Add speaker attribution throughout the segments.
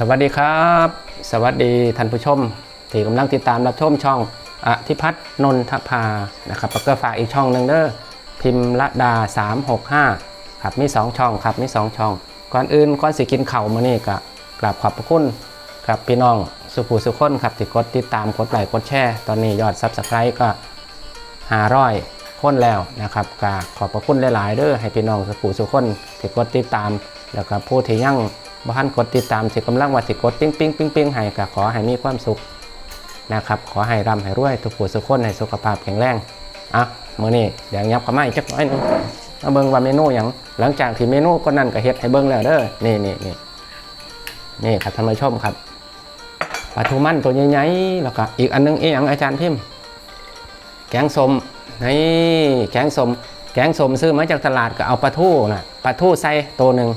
Speaker 1: สวัสดีครับ สวัสดีท่านผู้ชม ที่กำลังติดตามรับชมช่องอธิพัฒน์นนทภานะครับแล้วก็ฝากอีกช่องหนึ่งเด้อพิมพ์ละดา 365ครับมี 2 ช่องครับมี 2 ช่อง ก่อนอื่นก่อนสิกินเข่ามานี่ก็กราบขอบพระคุณครับพี่น้องสุภูสุคนครับที่กดติดตามกดไลค์กดแชร์ตอนนี้ยอดซับสไครต์ก็หาร้อยคนแล้วนะครับก็ขอบพระคุณหลาย ๆเด้อให้พี่น้องสุภูสุคนที่กดติดตามแล้วก็ผู้ที่ยัง บ้านกดติดตามสิกำลังว่าสิกดปิ้งปิ้งปิ้งปิ้งให้ก็ขอให้มีความสุขนะครับขอให้ร่ำให้รวยทุกผู้ทุกคนให้สุขภาพแข็งแรงอะมื้อนี้เดี๋ยวยับเข้ามาอีกจักหน่อยหนึงมาเบิ่งว่าเมนูหยังหลังจากที่เมนูก็นั่นก็เฮ็ดให้เบิ่งแล้วเด้อนี่นี่นี่นี่ครับท่านผู้ชมครับปลาทูมันตัวใหญ่ๆแล้วก็อีกอันนึงเอียงอาจารย์พิมพ์ แกงส้มนี่แกงส้มแกงส้มซื้อมาจากตลาดก็เอาปลาทูน่ะปลาทูใส่ตัวหนึ่ง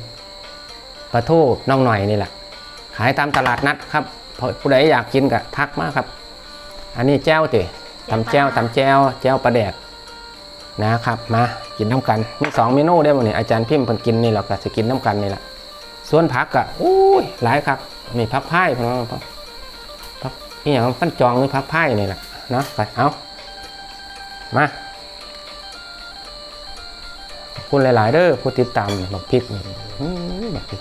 Speaker 1: ปลาทูน้องหน่อยนี่แหละ ขายตามตลาดนัดครับพอผู้ใดอยากกินก็ทักมาครับ อันนี้แจ้วติตำแจ้วตำแจ้วแจ้วปลาแดกนะครับ มากินน้ำกันมีสองเมนูได้หมดนี่อาจารย์พิมพ์เพิ่นกินนี่เราก็จะกินน้ำกันนี่แหละส่วนผักก็อุ้ยหลายครับมีผักไผ่พน้องผักผักนี่อย่างขั้นจองหรือผักไผ่นี่แหละเนาะไปเอามาขอบคุณหลาย ๆเด้อผู้ติดตามบักพริกนี่อื้อบักพริก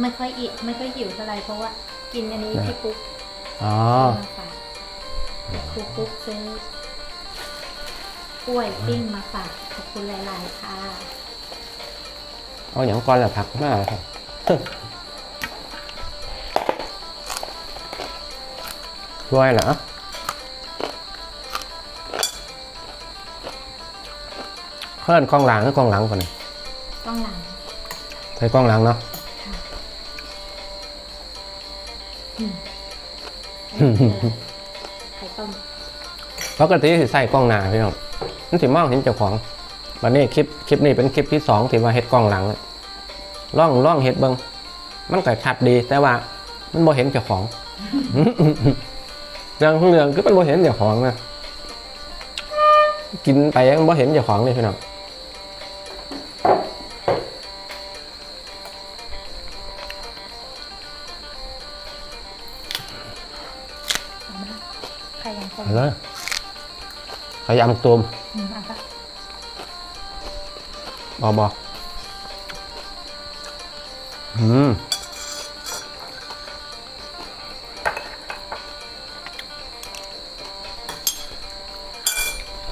Speaker 2: ไม่ค่อยอิไม่ค่อยหิวเท่าไหร่เพราะว่ากินอันนี้
Speaker 1: นะ
Speaker 2: พี่ปุ๊ก
Speaker 1: อ๋อ
Speaker 2: มาฝากปุ๊กปุ๊กซื้อกล้วยปิ้งมาฝากขอบคุณหลาย ๆ ค่ะ
Speaker 1: เอาอย่างก่อนละผักมาครับรวยเหรอเพื่อนกล้องหลังหรือกล้องหลังก่อนนี่
Speaker 2: ต้องหลัง
Speaker 1: ใช้กล้องหลังเนาะ
Speaker 2: ไรไข่ต้ม
Speaker 1: ปกติสิใส่กล้องหน้าพี่น้องมันสิมองเห็นเจ้าของวันนี้คลิปคลิปนี้เป็นคลิปที่สองที่ว่าเฮ็ดกล้องหลังลยล่องล่องเฮ็ดเบิงมันก็ชัดดี แต่ว่ามันบ่เห็นเจ้าของเรื่องของเรื่องคือมันบ่เห็นเจ้าของนะกินไปมันบ่เห็นเจ้าของเลยพี่น้อง
Speaker 2: ไข่ยังต้ม
Speaker 1: เอาเลยขยำตูม
Speaker 2: อืมเอาปะ
Speaker 1: บอบออืม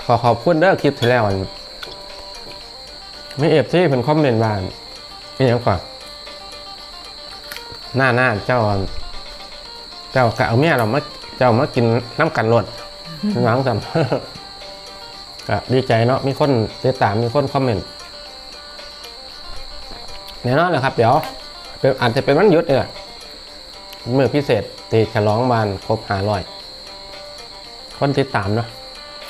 Speaker 1: ขอขอบคุณเด้อคลิปที่แล้วอันมีเอฟที่เป็นคอมเมนต์บ้านนี่ยังกว่าหน้าหน้าเจ้าอันเจ้ากะเอาเมียเรามาเจ้ามากินน้ำกันรดหลังจำก็ดีใจเนาะมีคนติดตามมีคนคอมเมนต์แน่นอนเลยครับ เดี๋ยวอาจจะเป็นวันหยุดเนี่ยมือพิเศษตีฉลองบานครบหาร้อยคนติดตามเนาะ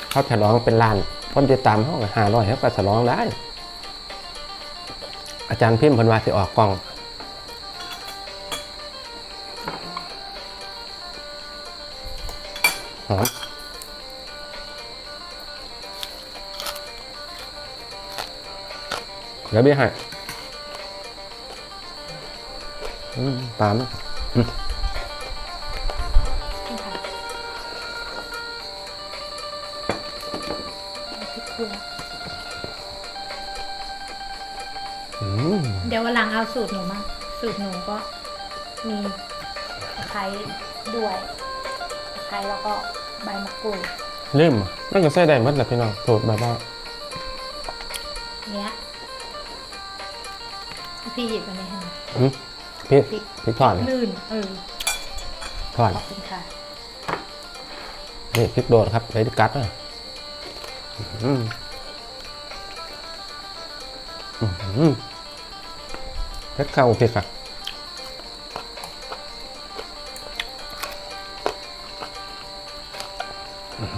Speaker 1: เขาฉลองเป็นล้าน คนติดตามเขาหาร้อยเขาก็ฉลองได้ อาจารย์พิมพ์พันวาสิออกกล้อง หอมเดี๋ยวเบี้ยให้อืมตามนะ
Speaker 2: นี่ค่ะพริกเกลือ
Speaker 1: อืม
Speaker 2: เดี๋ยววันหลังเอาสูตรหนูมา สูตรหนูก็มีตะไคร้ด้วยตะ ไคร้แล้วก็ใบมะกรูด
Speaker 1: ลืมอะนั่นก็ใส่ได้หมดแหละพี่น้องสูตรแบบว่า
Speaker 2: เนี้ยพี่หยิบอันนี้ให้หน่อย
Speaker 1: อืมพริก
Speaker 2: พริก
Speaker 1: พริกทอดเนี่ย
Speaker 2: ลื่นเออ
Speaker 1: ทอด
Speaker 2: ขอบคุณค่ะ
Speaker 1: นี่พริกโดดครับใส่ที่กัดอะอืมอืมเพชรเข้าพริกอะ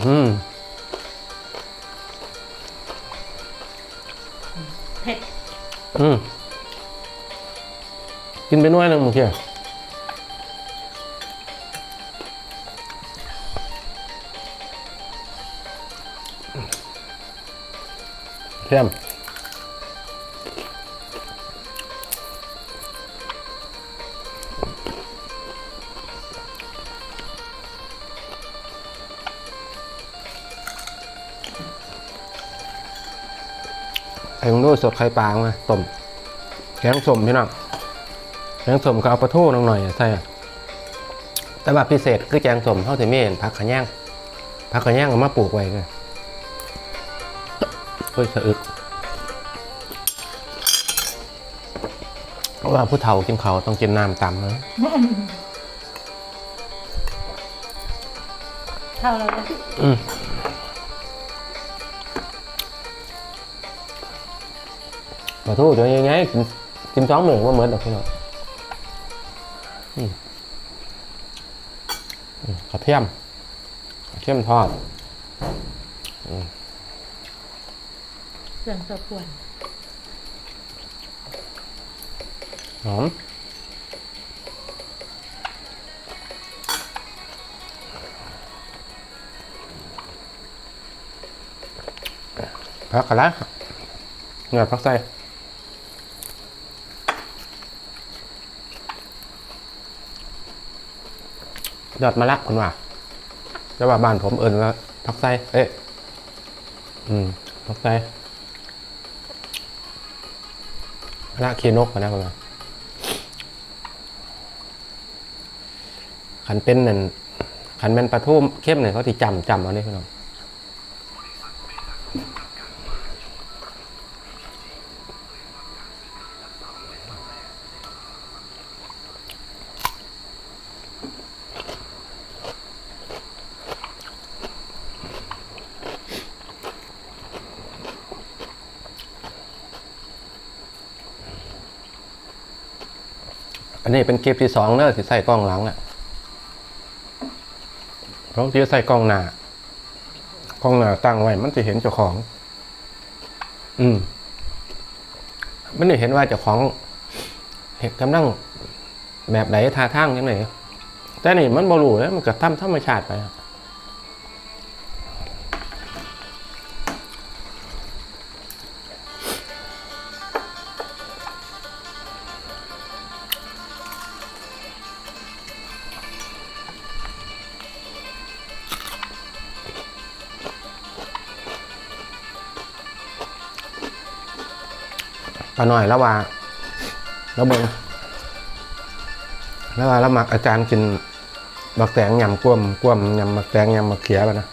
Speaker 1: อืม
Speaker 2: เผ็ด
Speaker 1: อืมกินไปหน้อยหนึ่งเมื่อกี้เข้ม ข่มึงดูสดไข่ปลามาต้มแกงส้มพี่น้องแกงส้มก็เอาปลาทูลงหน่อยใส่อะแต่ว่าพิเศษคือแกงส้มเท่าที่ไม่เห็นผักขะแยงผักขะแยงเอามาปลูกไว้เลยเฮ้ยสะอึกเพราะว่าผู้เฒ่ากินเขาวต้องกินน้ำตำนะ
Speaker 2: เท่าเราเลย
Speaker 1: อืม ปลาทูตัวยังไงกินกินสองหมื่นว่าเหมือนดอกพี่น้องอืมอืมกระเทียมกระเทียมทอด
Speaker 2: เสื่อมตัวป่วน
Speaker 1: หอมพักกันละเงาพักใส่ ยอดมะละคุณว่าจะว่าบ้านผมเอิญว่าพักไส้เอ๊ะอืมพักไส้มะละเคียนกนะคุณว่าขันเป็นนั่นขันเป็นปลาทูเข้มเนี่ยเขาที่จำจำเอาเนี่ยพี่น้อง นี้เป็นเก็บที่สองเนอะที่ใส่กล้องหลังอะเพราะที่ใส่กล้องหน้ากล้องหน้าตั้งไว้ มันจะเห็นเจ้าของ อืมมันจะเห็นว่าเจ้าของ เห็นกำลังแบบไหนท่าทางยังไงแต่นี่มันบรูแล้วมันก็ทำธรรมชาติไปอะ ปลาหน่อยแล้วว่าแล้วเบิงแล้วว่าแล้วมักอาจารย์กินบักแตงยำกล้วมกล้วมยำบักแตงยำบักเขียไปนะ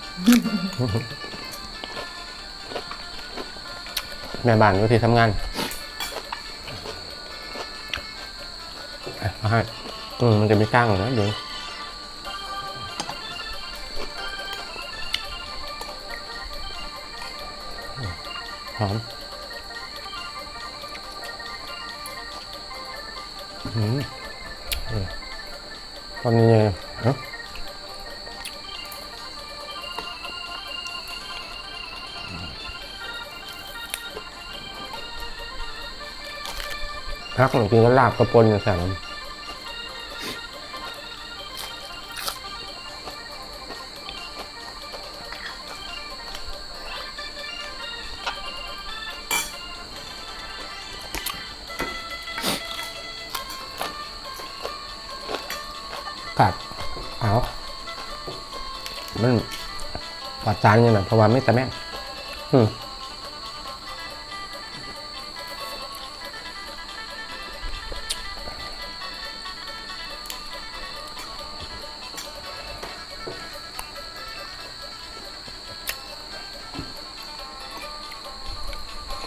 Speaker 1: แม่บ้านอยู่ที่ทำงานอะเอาให้อืมมันจะมีก้างอยู่นะเดี๋ยหอม ตอนนี้ไงเอ้าพักหนึ่งกินก็ลาบกระปนอย่างแสบ มันปลอดสารอย่างนั้นเพราะว่าไม่แต่แม่อืม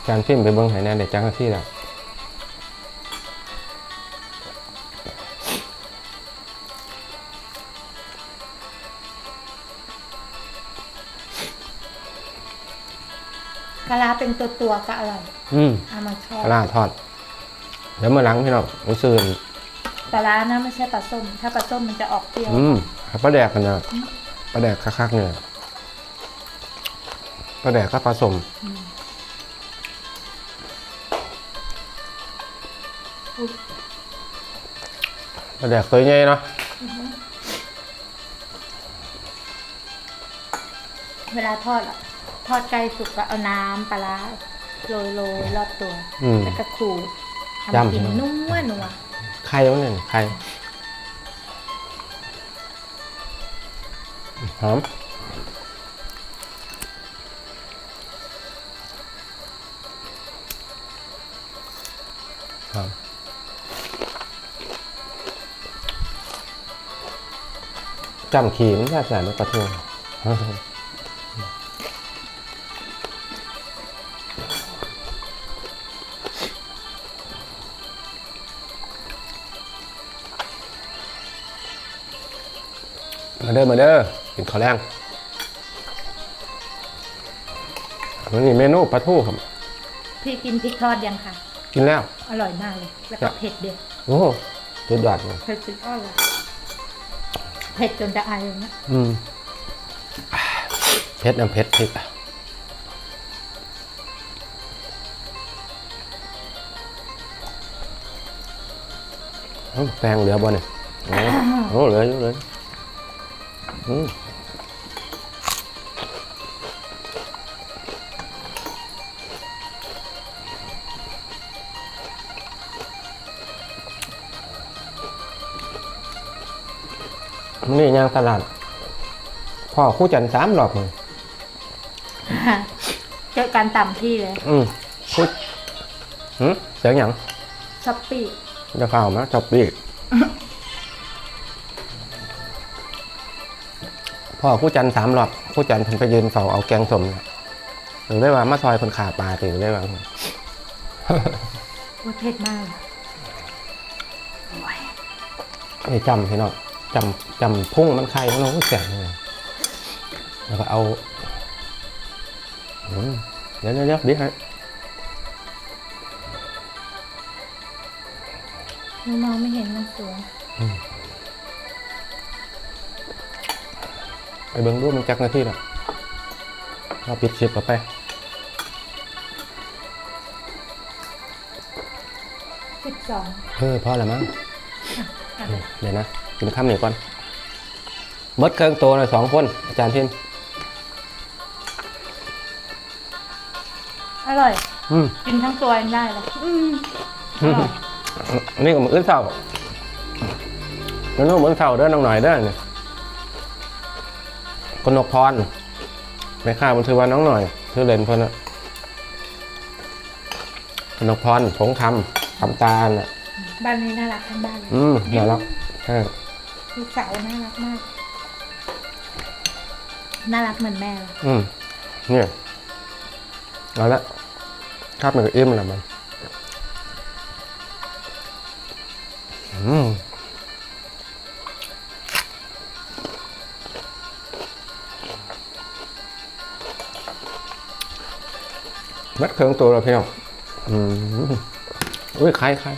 Speaker 1: การพิมพ์ไปเบิ้งไหนแน่เด็กจ้างที่แล้ว
Speaker 2: กะลาเป็นตัวตัวๆก็อร่อย
Speaker 1: อืม
Speaker 2: เอามาทอด
Speaker 1: ปลาร้าทอดเดี๋ยวเมื่อหลังพี่น้องรู้สึก
Speaker 2: ปลาร้านะไม่ใช่ปลาส้ม ถ้าปลาส้มมันจะออกเปรี้ยว
Speaker 1: อืมปลาแดกกันนะปลาแดกคักๆเนี่ยปลาแดกก็ผสม
Speaker 2: อุ๊ย
Speaker 1: ปลาแดกตัวใหญ่เนาะ
Speaker 2: เวลาทอดอะ พอดไก่สุกก็เอาน้ำปลาร้โรยโรยรอบตัวแล้วก็ขูดทำกิน
Speaker 1: ใช่ม
Speaker 2: นุ่มนัว
Speaker 1: ใครวะเนี่ยใครหอม
Speaker 2: หอม
Speaker 1: จำขีมนแค่ใส่มะกระเทียม เด้อมาเด้อกินข้าวแรงอันนี้เมนูปลาทูครับ
Speaker 2: พี่กินพริกทอดยังค่ะ
Speaker 1: กินแล้ว
Speaker 2: อร่อยมากเลย แล้ว
Speaker 1: ครั
Speaker 2: ก็
Speaker 1: บ
Speaker 2: เผ็ดเดียว
Speaker 1: โอ้โหสุดยอดเลย
Speaker 2: เผ็ดสุดยอดเลยเผ็ดจนจะอายเลยนะ
Speaker 1: อืมเผ็ดน้ำเผ็ดพริกอื้อแปลงเหลือบ่เนี่ยโอ้โหเหลืออยู่เลยอืม นี่ย่างตลาดพ่อคู่จันทร์สามรอบเลย
Speaker 2: เจอการต่ำที่เลย
Speaker 1: อืมคู่หืมเสียงหยัง
Speaker 2: ช้อปปี้
Speaker 1: จะเฝ้ามาจบปีก พ่อคู่จันทร์สามรอบคู่จันทร์เพิ่นไปยืนเฝ้าเอาแกงสมเนี่ยหรือได้ว่ามาซอยคนขาปลาถึงได้ว่า
Speaker 2: ว่าเผ็ดมากเลยโอ้ย
Speaker 1: นี่จำพี่น้องจำจำพุ่งมันไข่มันน้องแสบเลยแล้วก็เอาอืมเดี๋ยวเดี๋ยวเดี๋ยวดิฮะ
Speaker 2: มองไม่เห็นมันสวย
Speaker 1: เบิ่งดูมันจักหน้าที่แล้วเราปิดคลิปออกไป
Speaker 2: สิบสอง
Speaker 1: เออพอแล้วมั้งเดี๋ยวนะกินข้ามหนึ่งก่อนเบิดเครื่องโตวเลยสองคน อาจารย์พิมพ์
Speaker 2: อร่อย
Speaker 1: อืม
Speaker 2: กินทั้งตัวยังได้เลยอืมอร่อย
Speaker 1: อันนี้ก็มืออื่นเศร้าแล้วน้องมืออื่นเศร้าเด้อน้องหน่อยเด้อเนี่ย คนนกพรไม่ค่ามันถือว่าน้องหน่อยถือเลนเพิ่นอะคนนกพรผงคำคำตาลอะ
Speaker 2: บ้านนี้น่ารักทั้งบ้านเลย
Speaker 1: อืมน่ารักใช่
Speaker 2: ลูกสาวน่ารักมาก น่ารักเหมือนแม่เลย
Speaker 1: อืมเนี่ยเอาละครับมันก็อิ่มแล้วมันอืม มัดเครื่องตัวเราเพียงอืมอุ้ยใครใคร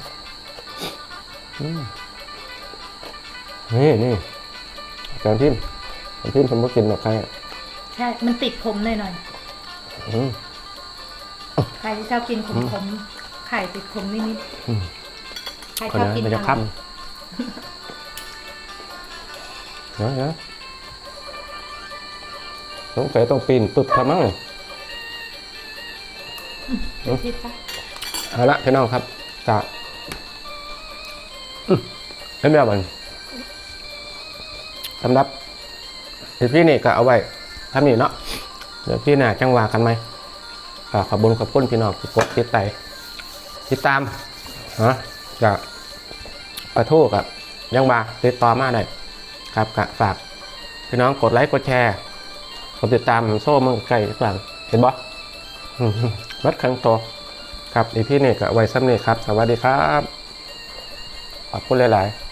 Speaker 1: อืมนี่นี่อาจารย์พิมพ์อาจารย์พิมพ์ผมก็กินหรอกใครอะ
Speaker 2: ใช่ มันติดผมหน่อยหน่อย
Speaker 1: อืม
Speaker 2: ๆใครที่ชอบกินขมขมๆไข่ติดขมนิดนิดๆ
Speaker 1: อืม
Speaker 2: ใคร
Speaker 1: คน
Speaker 2: ชอบ
Speaker 1: นั้น
Speaker 2: กิน
Speaker 1: มันจะ
Speaker 2: อะไร
Speaker 1: ค่ำเดี๋ยวเดี๋ยวสงสัยต้องปีนปึ๊บทำมั้ง
Speaker 2: คิดปะ
Speaker 1: เอาละพี่น้องครับจะอืมเห็นไหมบันสำหรับพี่นี่ก็เอาไว้ทำนี่เนาะเดี๋ยวพี่หน่าจังหวากันไหมก็ขอบคุญขอบคุณพี่น้องที่กดติดใจติดตามฮะจะกระทู้กับยังว่าติดต่อมาได้ครับก็ฝากพี่น้องกดไลค์กดแชร์กดติดตามโซ่มือไก่ทุกอย่างเห็นบ่อืม วัดครั้งต่อครับอีพี่เนี่ก็เอาไว้ซ้ำนี่ครับ สวัสดีครับ ขอบคุณหลาย ๆ